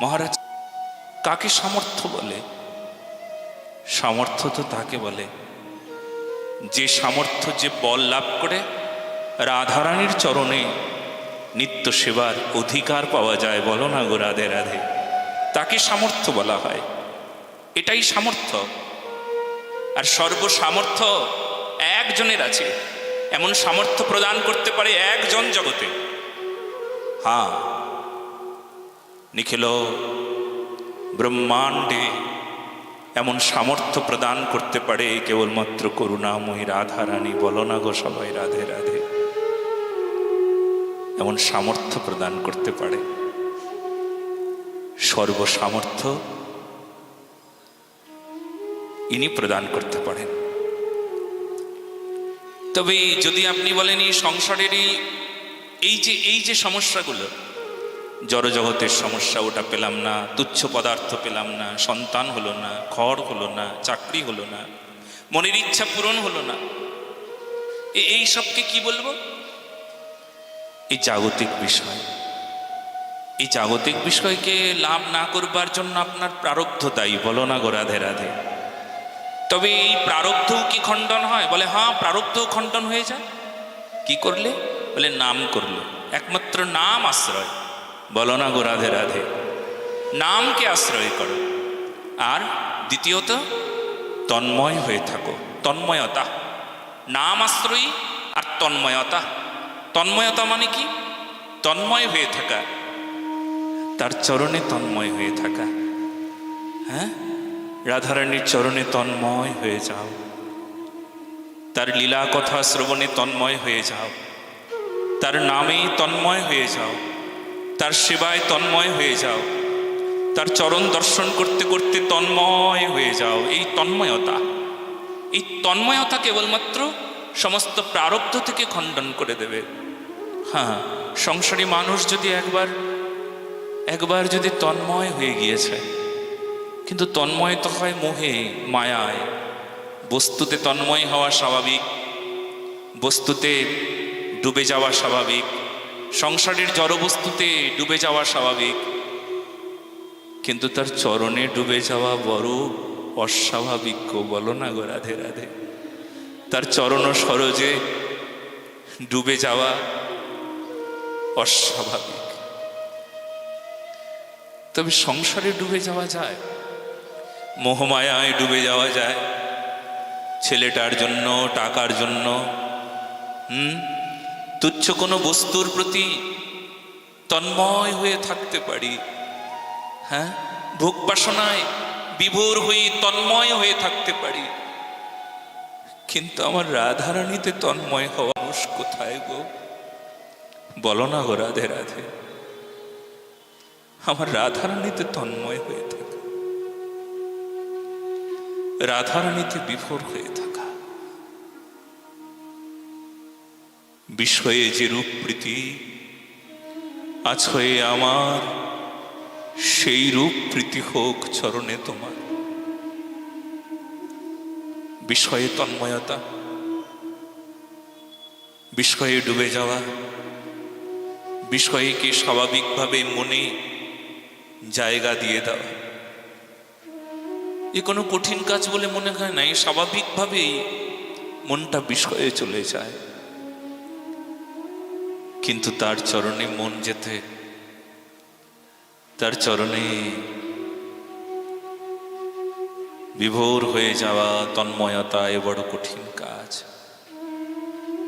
মহারাজ, কাকে সামর্থ্য বলে? সামর্থ্য তো তাকে বলে। যে সামর্থ্য, যে বল লাভ করে, রাধারানীর চরণে নিত্য সেবার অধিকার পাওয়া যায়, বলো না গো রাধে রাধে। তাকে সামর্থ্য বলা হয়। এটাই সামর্থ্য। আর সর্বসামর্থ্য একজনের আছে। এমন সামর্থ্য প্রদান করতে পারে একজন জগতে। হ্যাঁ নিখিল, ব্রহ্মাণ্ডে এমন সামর্থ্য প্রদান করতে পারে কেবলমাত্র করুণাময়ী রাধা রানী বলো না গো সবাই রাধে রাধে। এমন সামর্থ্য প্রদান করতে পারে। সর্বসামর্থ্য ইনি প্রদান করতে পারেন। তবে যদি আপনি বলেন এই সংসারেরই এই যে এই যে সমস্যাগুলো জড়জগতের সমস্যা ওটা পেলাম না, তুচ্ছ পদার্থ পেলাম না, সন্তান হলো না, ঘর হলো না, চাকরি হলো না, মনের ইচ্ছা পূরণ হলো না। এই সবকে কি বলব? এই জাগতিক বিষয়। এই জাগতিক বিষয়কে লাভ না করবার জন্য আপনার প্রারব্ধ দায়ী, বলো না গো রাধে রাধে। তবে এই প্রারব্ধও কি খণ্ডন হয়? বলে হ্যাঁ প্রারব্ধও খণ্ডন হয়ে যায়। কি করলে? বলে, নাম করলে। একমাত্র নাম আশ্রয়। বলো না গো রাধে রাধে। নামকে আশ্রয় করো। আর দ্বিতীয়ত, তন্ময় হয়ে থাকো। তন্ময়তা। নাম আশ্রয়ী আর তন্ময়তা। তন্ময়তা মানে কি? তন্ময় হয়ে থাকা। তার চরণে তন্ময় হয়ে থাকা। হ্যাঁ? রাধারানীর চরণে তন্ময় হয়ে যাও। তার লীলা কথা শ্রবণে তন্ময় হয়ে যাও। তার নামেই তন্ময় হয়ে যাও। তার সেবায় তন্ময় হয়ে যাও। তার চরণ দর্শন করতে করতে তন্ময় হয়ে যাও। এই তন্ময়তা এই তন্ময়তা কেবলমাত্র সমস্ত প্রারব্ধ থেকে খণ্ডন করে দেবে। হ্যাঁ সংসারী মানুষ যদি একবার একবার যদি তন্ময় হয়ে গিয়েছে, কিন্তু তন্ময় তো হয় মোহে, মায়ায়। বস্তুতে তন্ময় হওয়া স্বাভাবিক, বস্তুতে ডুবে যাওয়া স্বাভাবিক। সংসারের জড়বস্তুতে ডুবে যাওয়া স্বাভাবিক, কিন্তু তার চরণে ডুবে যাওয়া বড় অস্বাভাবিক বলো না গো রাধে রাধে। তার চরণ সরজে ডুবে যাওয়া অস্বাভাবিক। তবে সংসারে ডুবে যাওয়া যায়, মোহমায়ায় ডুবে যাওয়া যায়, ছেলেটার জন্য, টাকার জন্য, হুম? তুচ্ছ কোনো বস্তুর প্রতি তন্ময় হয়ে থাকতে পারি। হ্যাঁ? ভোগ বাসনায় বিভোর হয়ে তন্ময় হয়ে থাকতে পারি। কিন্তু আমার রাধারানীতে তন্ময় হওয়া মানুষ কোথায় গো? বলো না গো রাধে রাধে। আমার রাধারানীতে তন্ময় হয়ে থাকা। রাধারানীতে বিভোর হয়ে থাকা। বিষয়ে যে রূপ প্রীতি আজ হয়ে আমার, সেই রূপ প্রীতি হোক চরণে তোমার। বিষয়ে তন্ময়তা, বিষয়ে ডুবে যাওয়া, বিষয়কে স্বাভাবিকভাবে মনে জায়গা দিয়ে দেওয়া। এ কোনো কঠিন কাজ বলে মনে হয় না এই স্বাভাবিকভাবেই মনটা বিষয়ে চলে যায়। কিন্তু তার চরণে মন যেতে, তার চরণে বিভোর হয়ে যাওয়া তন্ময়তা এ বড় কঠিন কাজ।